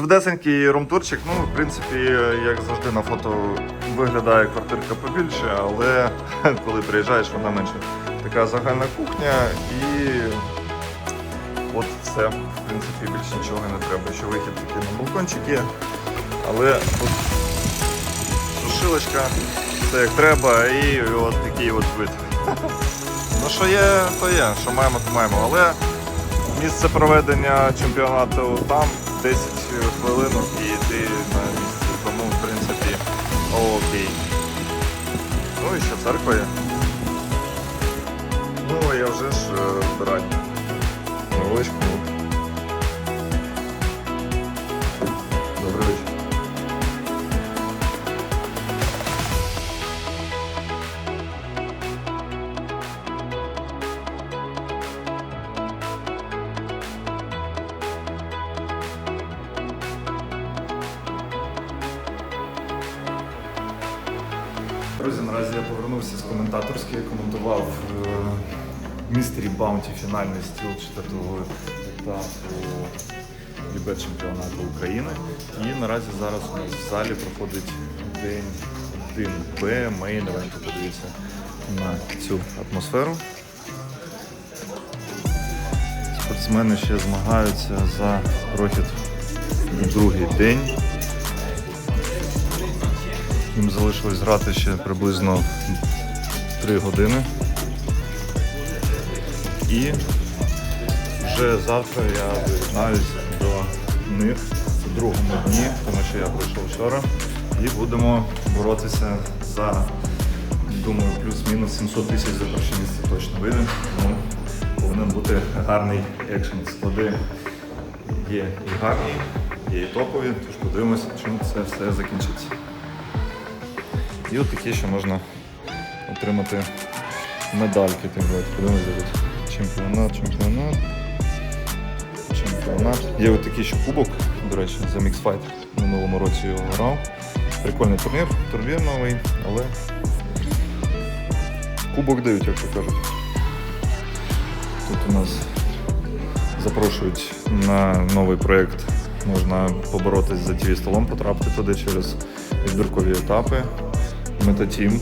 Швидесенький румтурчик, ну, в принципі, як завжди на фото виглядає квартирка побільше, але коли приїжджаєш, вона менше. Така загальна кухня і от все. В принципі, більше нічого не треба. Ще вихід такий на балкончик є. Але от сушилочка, все як треба, і от такий от вид. Ну що є, то є, що маємо, то маємо. Але місце проведення чемпіонату там 10 хвилинок і ти на місце. Тому, в принципі, окей. Ну і ще церква є. Ну, я вже ж е, збираю. Невеличку. Друзі, наразі я повернувся з коментаторської, коментував е, Містері Баунті фінальний стіл четвертого етапу Лібет чемпіонату України. І наразі зараз у нас в залі проходить день 1Б, мейн евенту. Подивіться на цю атмосферу. Спортсмени ще змагаються за прохід у другий день. Їм залишилось грати ще приблизно 3 години. І вже завтра я доєднаюсь до них у другому дні, тому що я пройшов вчора. І будемо боротися за, думаю, плюс-мінус 700 тисяч за перше точно вийде. Тому повинен бути гарний екшен. Склади є і гарні, є і топові, тож подивимося, чим це все закінчиться. І от такі ще можна отримати медальки. Давайте подивимося тут. Чемпіонат, чемпіонат. Чемпіонат. Є от такий ще кубок, до речі, за Mix Fight. Минулому році його грав. Прикольний турнір, турнір новий, але кубок дають, як то кажуть. Тут у нас запрошують на новий проєкт. Можна поборотись за тв столом, потрапити туди через відбіркові етапи. Метатім.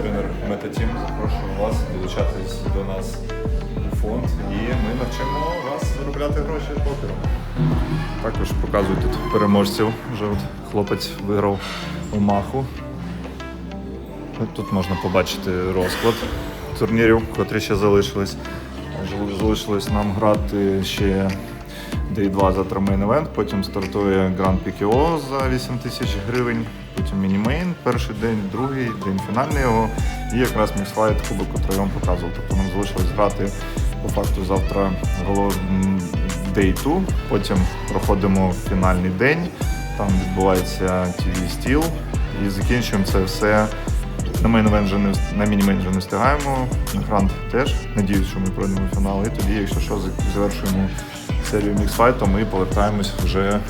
Тренер Метатім запрошую вас долучатись до нас у фонд і ми навчимо вас заробляти гроші покером. Також показую тут переможців. Вже от хлопець виграв Омаху. Тут можна побачити розклад турнірів, котрі ще залишились. Залишилось нам грати ще Day 2 за трамейн евент, потім стартує Grand PKO за 8 тисяч гривень, потім мінімейн, перший день, другий, день фінальний його, і якраз міксфайт кубок, який я вам показував. Тобто нам залишилось грати по факту завтра. Day 2, потім проходимо фінальний день, там відбувається TV стіл і закінчуємо це все. На мейн вже не на міні вже не встигаємо. На грант теж. Надіюсь, що ми пройдемо фінал. І тоді, якщо що, завершуємо серію міксфайту, ми повертаємось вже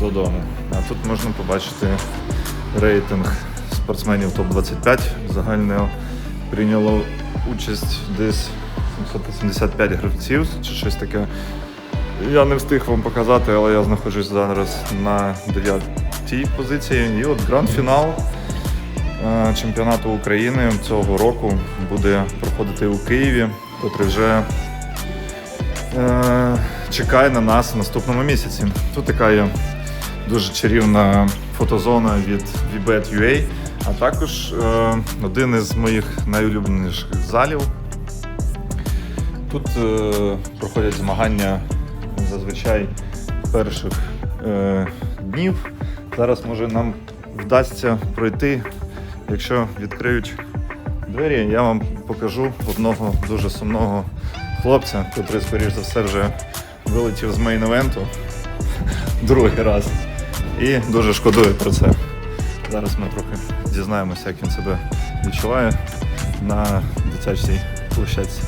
додому. А тут можна побачити рейтинг спортсменів топ-25. Загально прийняло участь десь 785 гравців чи щось таке. Я не встиг вам показати, але я знаходжусь зараз на 9 позиції. І от гранд-фінал е, чемпіонату України цього року буде проходити у Києві, котрий вже е, чекає на нас в наступному місяці. Тут така є дуже чарівна фотозона від VBET.UA, а також е, один із моїх найулюбленіших залів. Тут е, проходять змагання зазвичай перших е, днів. Зараз може нам вдасться пройти, якщо відкриють двері, я вам покажу одного дуже сумного хлопця, котрий, скоріш за все, вже вилетів з мейн-евенту другий раз. І дуже шкодує про це. Зараз ми трохи дізнаємося, як він себе відчуває на дитячій площадці.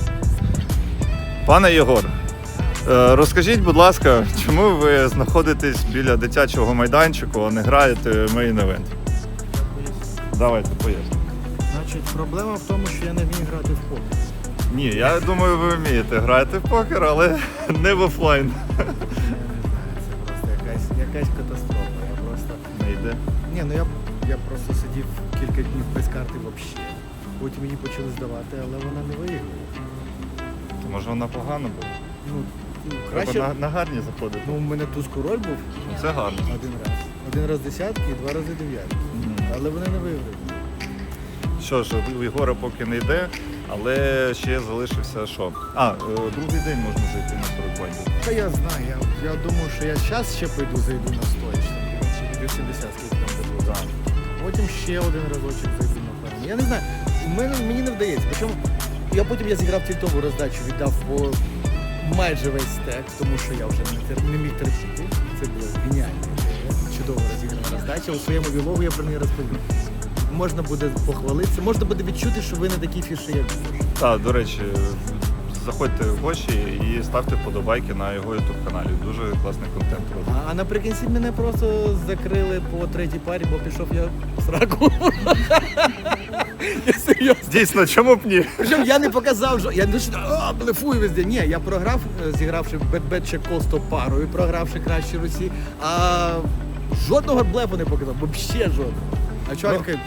Пане Єгор, е, розкажіть, будь ласка, чому ви знаходитесь біля дитячого майданчику, а не граєте мейн-евент? Давайте поясню. Значить, проблема в тому, що я не вмію грати в покер. Ні, я думаю, ви вмієте грати в покер, але не в офлайн. Це просто якась катастрофа. Не йде. Ні, ну я, я просто сидів кілька днів без карти взагалі. Потім її почали здавати, але вона не виїхала. То може вона погана була? Ну, ну, Треба краще. на, на гарні заходити. Ну, у мене туз король був Ну, Це гарно. один раз. Один раз десятки і два рази дев'ятки. Але вони не виграли. Що ж, у Єгора поки не йде, але ще залишився що? А, е, другий день можна зайти на 40 бандів. Та я знаю, я, я думаю, що я зараз ще пойду, зайду на стоїчно. Чи 80 скільки там було. Да. Потім ще один разочок зайду, напевно. Я не знаю, мене, мені не вдається. Причому я потім я зіграв тільтову роздачу, віддав по майже весь стек, тому що я вже не, не міг терпіти. Це було геніально. Чудово розіграна роздача. У своєму вілову я про неї розповім. Можна буде похвалитися, можна буде відчути, що ви не такі фіші, як ви. Так, до речі, заходьте в гості і ставте вподобайки на його youtube каналі. Дуже класний контент робить. А, а наприкінці мене просто закрили по третій парі, бо пішов я в сраку. я серйозно. Дійсно, чому б ні? Причому я не показав, що я не що, а, блефую везде. Ні, я програв, е, зігравши бет-бет ще колсто парою, програвши кращі руці, а жодного блефу не показав, взагалі жодного. А чого Ну, такий,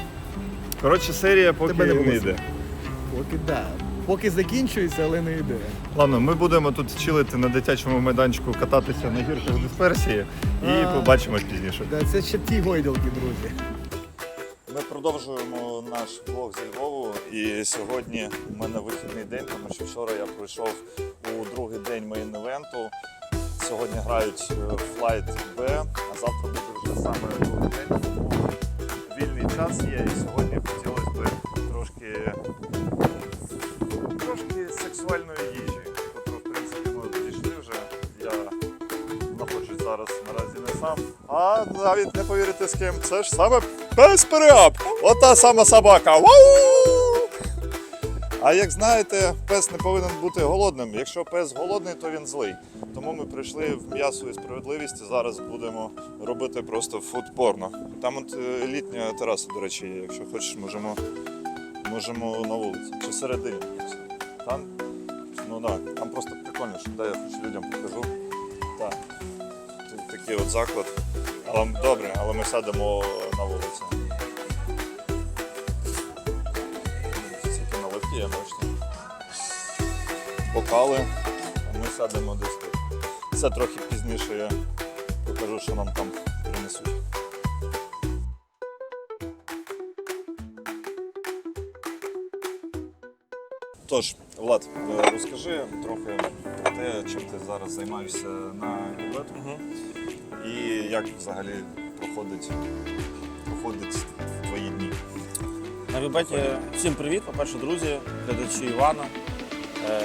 Коротше, серія поки Тебе не не, було йде. поки да. Поки закінчується, але не йде. Ладно, ми будемо тут чилити на дитячому майданчику, кататися на гірках дисперсії і А. побачимось пізніше. Да, це ще ті гойдалки, друзі. Ми продовжуємо наш влог зі Львову. І сьогодні у мене вихідний день, тому що вчора я пройшов у другий день мейн-івенту. Сьогодні грають е, Flight B, а завтра буде вже саме другий день. Тому вільний час є. І сьогодні хотілося б трошки сексуальної їжі, котру, в принципі, ми дійшли вже. Я знаходжусь зараз наразі не сам. А навіть не повірите з ким. Це ж саме пес переап. Ота сама собака. Вау! А як знаєте, пес не повинен бути голодним. Якщо пес голодний, то він злий. Тому ми прийшли в м'ясо і справедливість і зараз будемо робити просто фуд-порно. Там от е, літня тераса, до речі. Якщо хочеш, можемо, можемо на вулиці. Чи всередині. Там, так, там просто прикольно, що дай я хоч людям покажу. Так. Тут такий от заклад. Але добре, але ми сядемо на вулиці. Тільки наливки є можна. Бокали, а ми сядемо десь тут. Це трохи пізніше я покажу, що нам там принесуть. Тож, Влад, е, розкажи трохи про те, чим ти зараз займаєшся на Юбету і як взагалі проходить, проходить твої дні. На Вібеті всім привіт, по-перше, друзі, глядачі Івана. Е,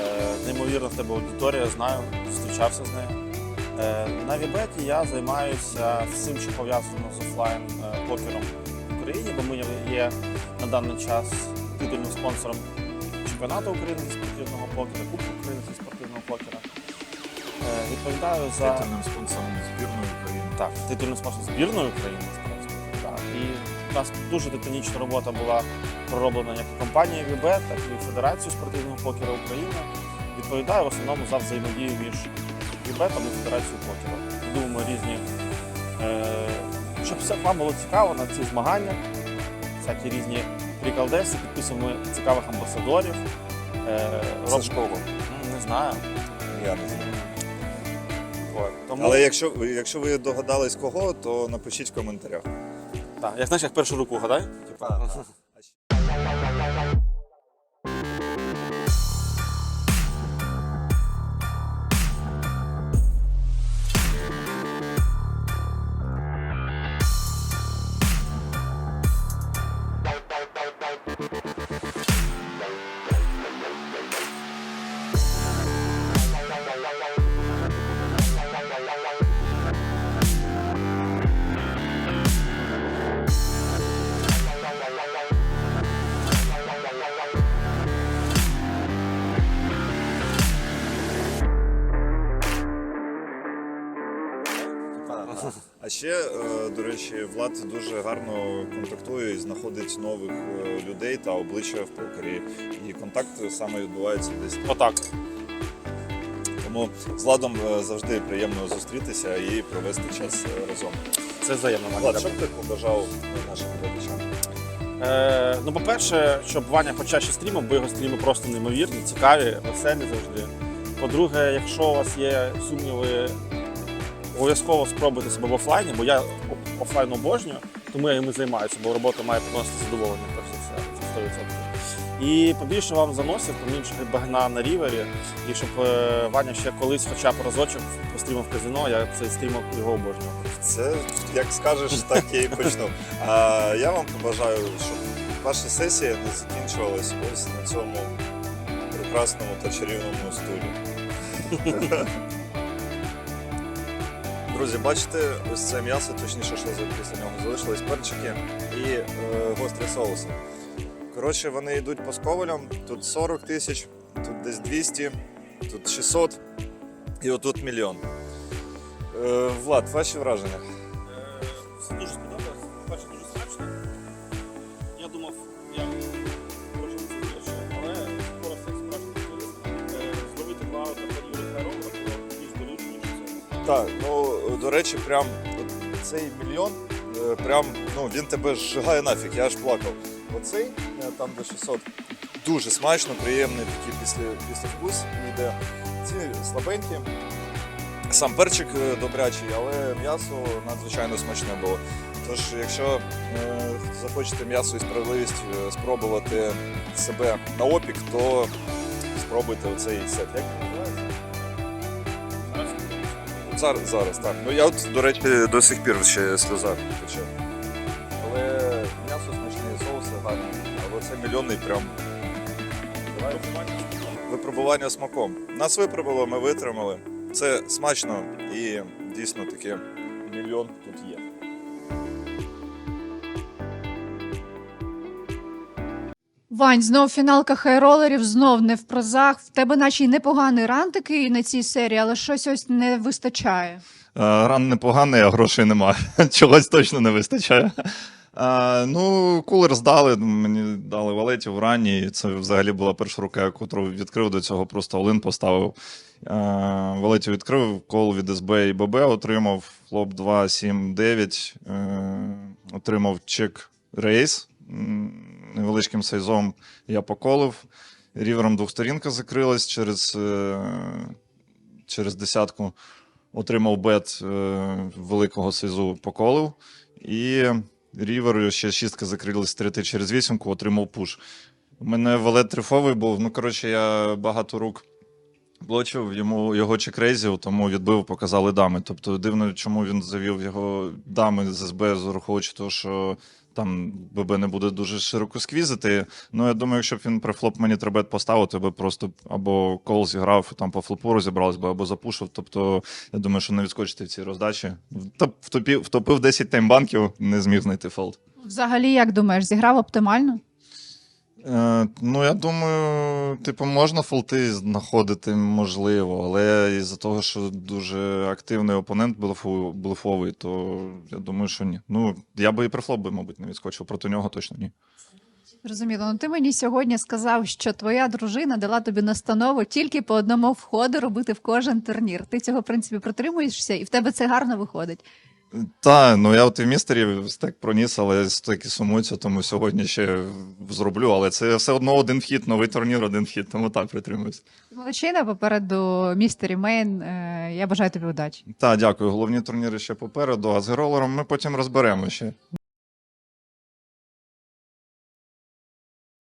неймовірна в тебе аудиторія, знаю, зустрічався з нею. Е, на Вібеті я займаюся всім, що пов'язано з офлайн е, покером в Україні, бо ми є на даний час титульним спонсором чемпіонату України зі спортивного покера, Кубку України зі спортивного покера. Е, відповідаю за Титульним спонсором збірної України. так, титульний спонсор збірної України насправді. Так. І у нас дуже титанічна робота була пророблена як і компанією ВІБЕ, так і Федерацією спортивного покера України. Відповідаю в основному за взаємодію між ВІБЕТом і Федерацією покера. Думаємо різні, е, щоб все вам було цікаво на ці змагання, всякі різні приколдеси, підписуємо цікавих амбасадорів. Е, кого? М, Не знаю. Я не знаю. Тому... Але якщо, якщо ви догадались кого, то напишіть в коментарях. Так, як знаєш, як першу руку гадай? А ще, е, до речі, Влад дуже гарно контактує і знаходить нових е, людей та обличчя в покері. І контакт саме відбувається десь. Отак. Тому з Владом е, завжди приємно зустрітися і провести час разом. Це взаємно. Влад, що б ти побажав нашим глядачам? Е, ну, по-перше, щоб Ваня почаще стрімив, бо його стріми просто неймовірні, цікаві, веселі завжди. По-друге, якщо у вас є сумніви, обов'язково спробуйте себе в офлайні, бо я оф- офлайн обожнюю, тому я і займаюся, бо робота має приносити задоволення за все, це 100%. І побільше вам заносів, поменше багна на рівері, і щоб е, Ваня ще колись, хоча б разочок пострімив в казино, я цей стрімок його обожнював. Це як скажеш, так я і почну. А я вам побажаю, щоб ваші сесії не закінчувались ось на цьому прекрасному та чарівному стулі. Друзі, бачите, ось це м'ясо, точніше, що після нього залишились перчики і е, гострі соуси. Коротше, вони йдуть по сковалям. Тут 40 тисяч, тут десь 200, тут 600 і отут мільйон. Е, Влад, ваші враження? Е, Все дуже сподобалось. Перше дуже смачно. Я думав, я трошки це більше, але скоро все справжньо зловити два компанії Хайрова було більш болюче, ніж це. Так, ну до речі, прям цей мільйон, е, прям ну він тебе зжигає нафіг, я аж плакав. Оцей, е, там де 600, дуже смачно, приємний такий після, після вкус йде. Ці слабенькі. Сам перчик е, добрячий, але м'ясо надзвичайно смачне було. Тож, якщо е, захочете м'ясо і справедливість спробувати себе на опік, то спробуйте оцей сет. Зараз, зараз, так. Ну я от, до речі, до сих пір ще сльоза тече. Але м'ясо смачне, соуси гарні. Але це мільйонний прям. Випробування смаком. Нас випробувало, ми витримали. Це смачно і дійсно таке мільйон тут є. Вань, знов фіналка хайролерів, знов не в прозах. В тебе наче й непоганий ран такий на цій серії, але щось ось не вистачає. Ран непоганий, а грошей немає. Чогось точно не вистачає. А, ну, кулер здали, мені дали валетів в ранні. Це взагалі була перша рука, яку відкрив до цього, просто Олин поставив. А, валетів відкрив, кол від СБ і ББ отримав, флоп 2, 7, 9, е, отримав чек рейс. Невеличким сайзом я поколив. Рівером двохсторінка закрилась через, е, через десятку отримав бет е, великого сезу поколив. І рівер ще шістка закрилась стріти через вісімку, отримав пуш. У мене валет трифовий був. Ну, коротше, я багато рук блочив, йому його чекрейзів, тому відбив, показали дами. Тобто дивно, чому він завів його дами з СБ, зараховуючи того, що там ББ не буде дуже широко сквізити. Ну, я думаю, якщо б він при флоп мені требет поставив, то би просто або кол зіграв, там по флопу розібрались би, або запушив. Тобто, я думаю, що не відскочити в цій роздачі. Топ- Втопив, втопив 10 таймбанків, не зміг знайти фолд. Взагалі, як думаєш, зіграв оптимально? Е, ну, я думаю, типу, можна фолти знаходити, можливо, але із-за того, що дуже активний опонент блефу- блефовий, то я думаю, що ні. Ну, я би і при би, мабуть, не відскочив, проти нього точно ні. Зрозуміло. Ну ти мені сьогодні сказав, що твоя дружина дала тобі настанову тільки по одному входу робити в кожен турнір. Ти цього, в принципі, протримуєшся, і в тебе це гарно виходить. Та, ну я от і в містері стек проніс, але стеки сумуються, тому сьогодні ще зроблю. Але це все одно один вхід, новий турнір, один вхід, тому так притримуюсь. Величина попереду містері Мейн. Е, Я бажаю тобі удачі. Та, дякую. Головні турніри ще попереду, а з геролером ми потім розберемо ще.